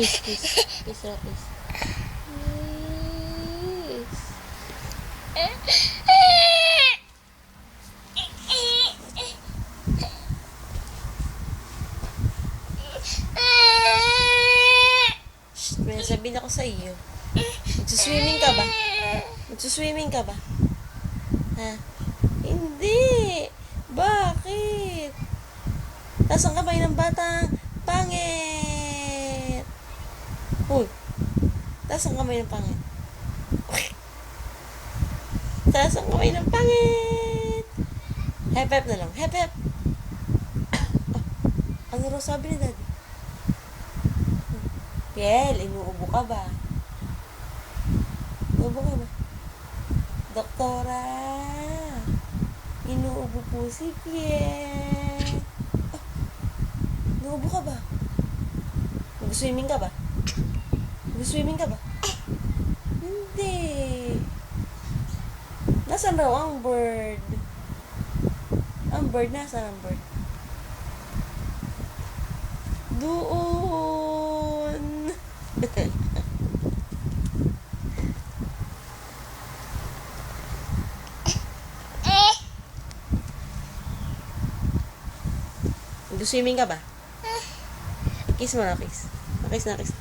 Kiss, kiss. Kiss raw, kiss. Kiss. May sabihin ako sa iyo. Magsuswimming ka ba? Magsuswimming ka ba? Ha? Hindi. Bakit? Taas ang kamay ng batang pangit. Uy. Taas ang kamay ng pangit. Taas kamay ng pangit. Hep hep na lang. Hep hep. Ah, ano raw sabi ni daddy? Piel, inuubo ka ba? Inuubo ka ba? Doktora, inuubo po si Piel. Ah, inuubo ka ba? Mag-swimming ka ba? Mag-swimming ka ba? Hindi. Nasaan raw ang bird? Ang bird, nasaan ang bird? Doon. Mag-swimming ka ba? Kiss mo na, kiss. Kiss na, kiss.